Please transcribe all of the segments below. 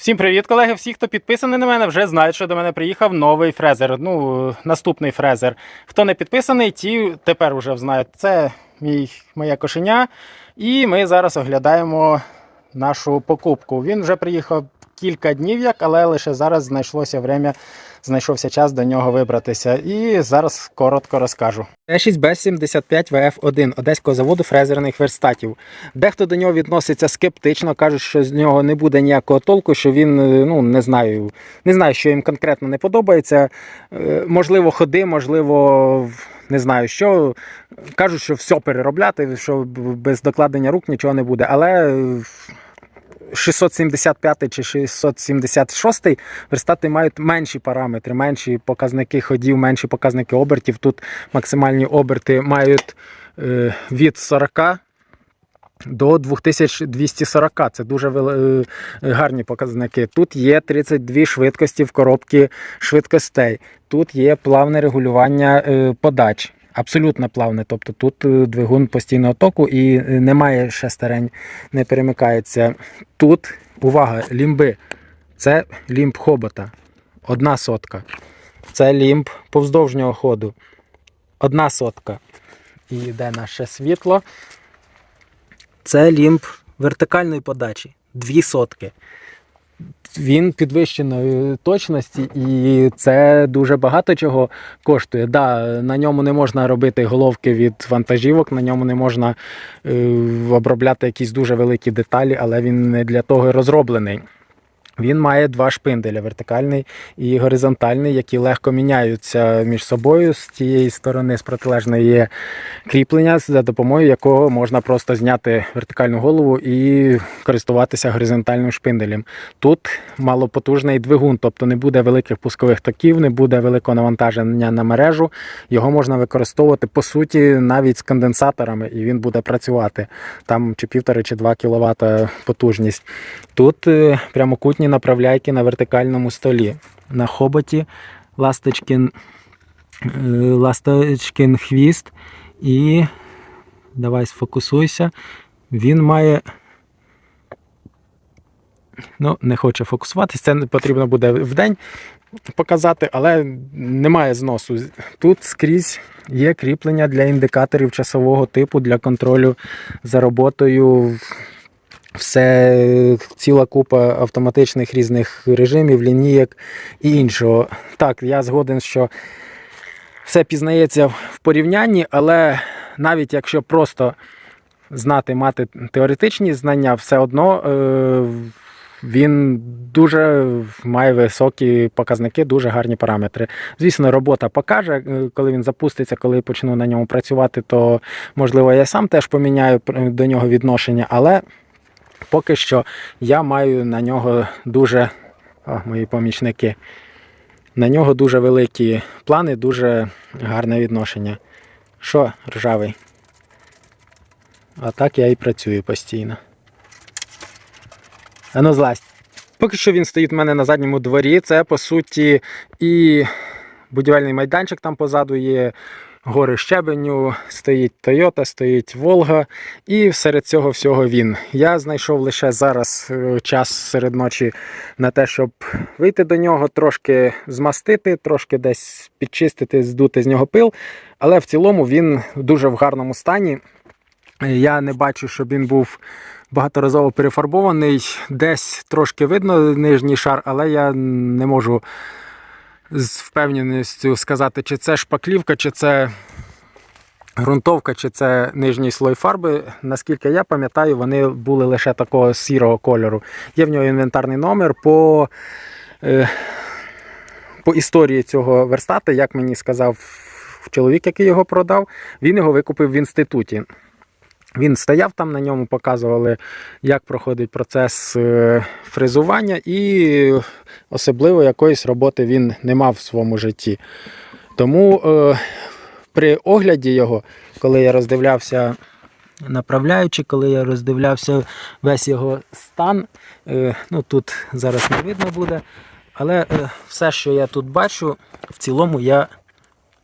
Всім привіт, колеги! Всі, хто підписаний на мене, вже знають, що до мене приїхав новий фрезер. Ну, наступний фрезер. Хто не підписаний, ті тепер вже знають. Це мій, моє кошеня. І ми зараз оглядаємо нашу покупку. Він вже приїхав кілька днів, як, але лише зараз знайшлося время, знайшовся час до нього вибратися. І зараз коротко розкажу. Т6Б75 ВФ1 одеського заводу фрезерних верстатів. Дехто до нього відноситься скептично, кажуть, що з нього не буде ніякого толку, що він е, ну не знаю, не знаю, що їм конкретно не подобається. Е, Можливо, ходи, можливо, не знаю що. Кажуть, що все переробляти, що без докладення рук нічого не буде. Але е, 675 чи 676 верстати мають менші параметри, менші показники ходів, менші показники обертів. Тут максимальні оберти мають е, від 40 до 2240. Це дуже е, гарні показники. Тут є 32 швидкості в коробці швидкостей. Тут є плавне регулювання е, подач. Абсолютно плавне, тобто тут е, двигун постійного току і е, немає шестерень, не перемикається. Тут, увага, лімби. Це лімб хобота. Одна сотка. Це лімб повздовжнього ходу. Одна сотка. І йде наше світло. Це лімб вертикальної подачі. Дві сотки. Він підвищеної точності, і це дуже багато чого коштує. Да, на ньому не можна робити головки від вантажівок, на ньому не можна е, обробляти якісь дуже великі деталі, але він не для того розроблений. Він має два шпинделя вертикальний і горизонтальний, які легко міняються між собою. З цієї сторони, з протилежної є кріплення, за допомогою якого можна просто зняти вертикальну голову і користуватися горизонтальним шпинделем. Тут малопотужний двигун, тобто не буде великих пускових токів, не буде великого навантаження на мережу. Його можна використовувати по суті навіть з конденсаторами, і він буде працювати там чи півтори, чи два кВт потужність. Тут е, прямокутні направляйки на вертикальному столі. На хоботі ласточкин, е, ласточкин хвіст. І давай сфокусуйся. Він має. Ну, не хоче фокусуватися. Це потрібно буде в день показати, але немає зносу. Тут скрізь є кріплення для індикаторів часового типу для контролю за роботою все ціла купа автоматичних різних режимів, лінійок і іншого. Так, я згоден, що все пізнається в порівнянні, але навіть якщо просто знати, мати теоретичні знання, все одно е, він дуже має високі показники, дуже гарні параметри. Звісно, робота покаже, е, коли він запуститься, коли почну на ньому працювати, то можливо я сам теж поміняю е, до нього відношення, але поки що я маю на нього дуже, о, мої помічники, на нього дуже великі плани, дуже гарне відношення. Що, ржавий? А так я і працюю постійно. Ану, злазь. Поки що він стоїть в мене на задньому дворі. Це по суті і будівельний майданчик там позаду є. Гори щебеню, стоїть Toyota, стоїть Волга, і серед цього всього він. Я знайшов лише зараз е, час серед ночі на те, щоб вийти до нього, трошки змастити, трошки десь підчистити, здути з нього пил. Але в цілому він дуже в гарному стані. Я не бачу, щоб він був багаторазово перефарбований. Десь трошки видно нижній шар, але я не можу з впевненістю сказати, чи це шпаклівка, чи це ґрунтовка, чи це нижній слой фарби. Наскільки я пам'ятаю, вони були лише такого сірого кольору. Є в нього інвентарний номер по. Е, по історії цього верстата, як мені сказав чоловік, який його продав, він його викупив в інституті. Він стояв там на ньому, показували, як проходить процес е, фрезування, і особливо якоїсь роботи він не мав в своєму житті. Тому е, при огляді його, коли я роздивлявся направляючи, коли я роздивлявся весь його стан, е, ну тут зараз не видно буде, але е, все, що я тут бачу, в цілому я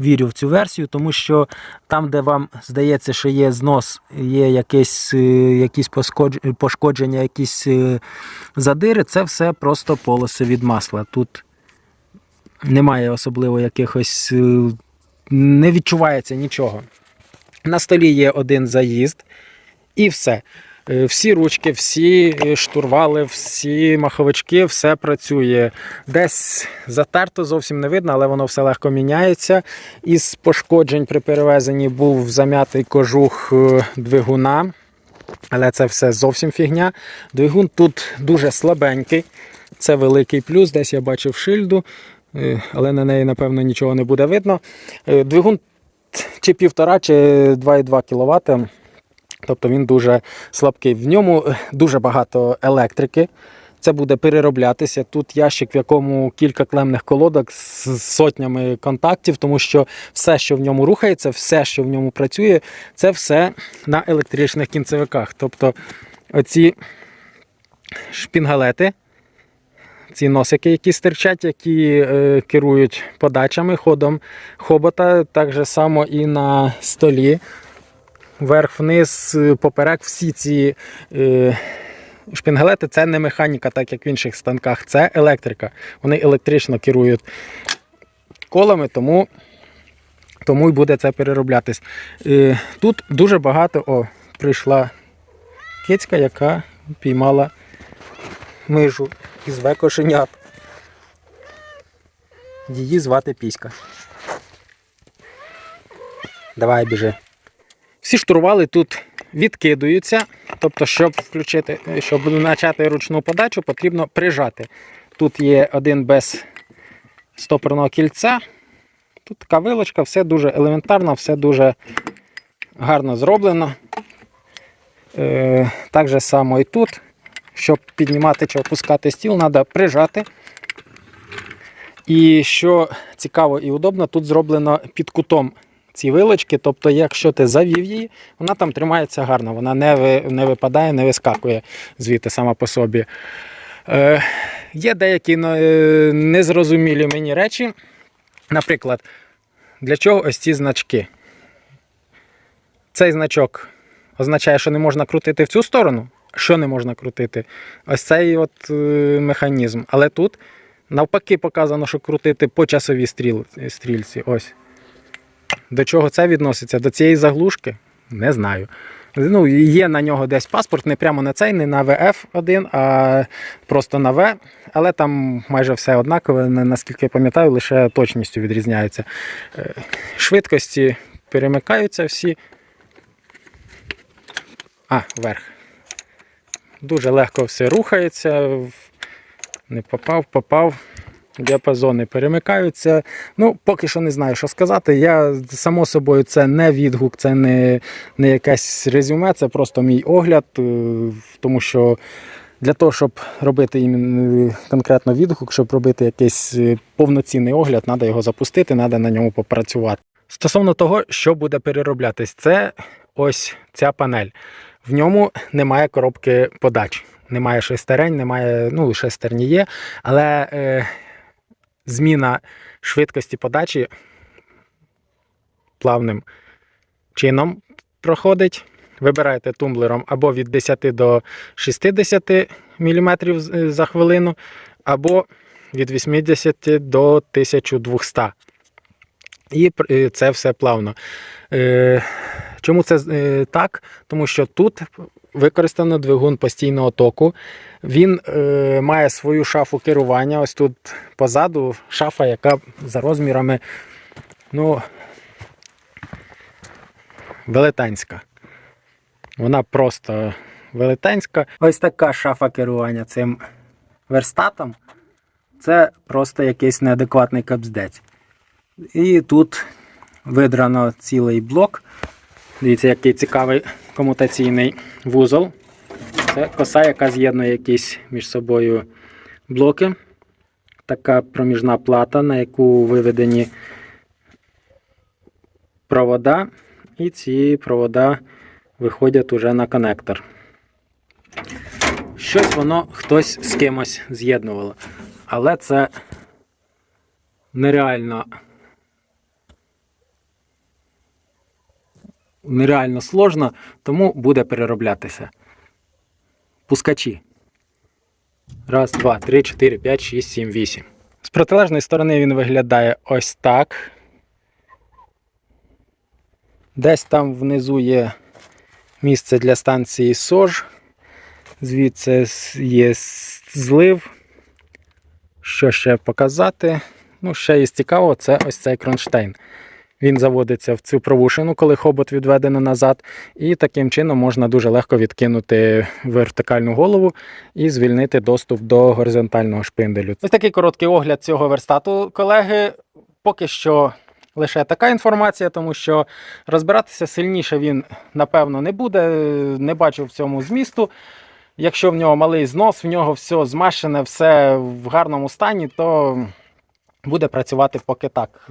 вірю в цю версію, тому що там, де вам здається, що є знос, є якесь, е, якісь пошкодження, якісь е, задири, це все просто полоси від масла. Тут немає особливо якихось, е, не відчувається нічого. На столі є один заїзд і все. Е, Всі ручки, всі е, штурвали, всі маховички, все працює. Десь затерто, зовсім не видно, але воно все легко міняється. Із пошкоджень при перевезенні був зам'ятий кожух е, двигуна. Але це все зовсім фігня. Двигун тут дуже слабенький. Це великий плюс. Десь я бачив шильду, але на неї, напевно, нічого не буде видно. Двигун чи 1,5 чи 2,2 кВт. Тобто він дуже слабкий. В ньому е, дуже багато електрики. Це буде перероблятися. Тут ящик, в якому кілька клемних колодок з сотнями контактів, тому що все, що в ньому рухається, все, що в ньому працює, це все на електричних кінцевиках. Тобто оці шпінгалети, ці носики, які стирчать, які е, керують подачами, ходом хобота, так же само і на столі. Вверх-вниз, е, поперек, всі ці е, шпінгалети це не механіка, так як в інших станках, це електрика. Вони електрично керують колами, тому, тому і буде це перероблятись. Е, тут дуже багато о, прийшла кицька, яка піймала мижу із векошенят. Її звати Піська. Давай біжи. Всі штурвали тут відкидуються. Тобто, щоб включити, щоб почати ручну подачу, потрібно прижати. Тут є один без стопорного кільця. Тут така вилочка, все дуже елементарно, все дуже гарно зроблено. Е, так же само і тут. Щоб піднімати чи опускати стіл, треба прижати. І що цікаво і удобно, тут зроблено під кутом ці вилочки. Тобто, якщо ти завів її, вона там тримається гарно, вона не, ви, не випадає, не вискакує звідти сама по собі. Е, є деякі е, незрозумілі мені речі. Наприклад, для чого ось ці значки? Цей значок означає, що не можна крутити в цю сторону. Що не можна крутити? Ось цей от е, механізм. Але тут навпаки показано, що крутити по часовій стріл, стрільці. Ось. До чого це відноситься? До цієї заглушки? Не знаю. Ну, є на нього десь паспорт, не прямо на цей, не на ВФ1, а просто на В. Але там майже все однакове, наскільки я пам'ятаю, лише точністю відрізняється. Е, Швидкості перемикаються всі. А, вверх. Дуже легко все рухається. Не попав, попав. Діапазони перемикаються. Ну, поки що не знаю, що сказати. Я, само собою, це не відгук, це не, не якесь резюме, це просто мій огляд. е, Тому що для того, щоб робити конкретно відгук, щоб робити якийсь е, повноцінний огляд, треба його запустити, треба на ньому попрацювати. Стосовно того, що буде перероблятись, це ось ця панель. В ньому немає коробки подач. Немає шестерень, немає, ну, шестерні є, але е, зміна швидкості подачі плавним чином проходить. Вибираєте тумблером або від 10 до 60 мм за хвилину, або від 80 до 1200. І е, це все плавно. Е, Чому це е, так? Тому що тут використано двигун постійного току. Він е, має свою шафу керування. Ось тут позаду шафа, яка за розмірами ну, велетенська. Вона просто велетенська. Ось така шафа керування цим верстатом. Це просто якийсь неадекватний капздець. І тут видрано цілий блок. Дивіться, який цікавий комутаційний вузол. Це коса, яка з'єднує якісь між собою блоки. Така проміжна плата, на яку виведені провода, і ці провода виходять уже на конектор. Щось воно хтось з кимось з'єднувало. Але це нереально нереально сложно, тому буде перероблятися. Пускачі. Раз, два, три, чотири, п'ять, шість, сім, вісім. З протилежної сторони він виглядає ось так. Десь там внизу є місце для станції СОЖ. Звідси є злив. Що ще показати? Ну, ще є цікаво, це ось цей кронштейн. Він заводиться в цю провушину, коли хобот відведено назад, і таким чином можна дуже легко відкинути вертикальну голову і звільнити доступ до горизонтального шпинделю. Ось такий короткий огляд цього верстату, колеги. Поки що лише така інформація, тому що розбиратися сильніше він, напевно, не буде. Не бачу в цьому змісту. Якщо в нього малий знос, в нього все змащене, все в гарному стані, то буде працювати поки так.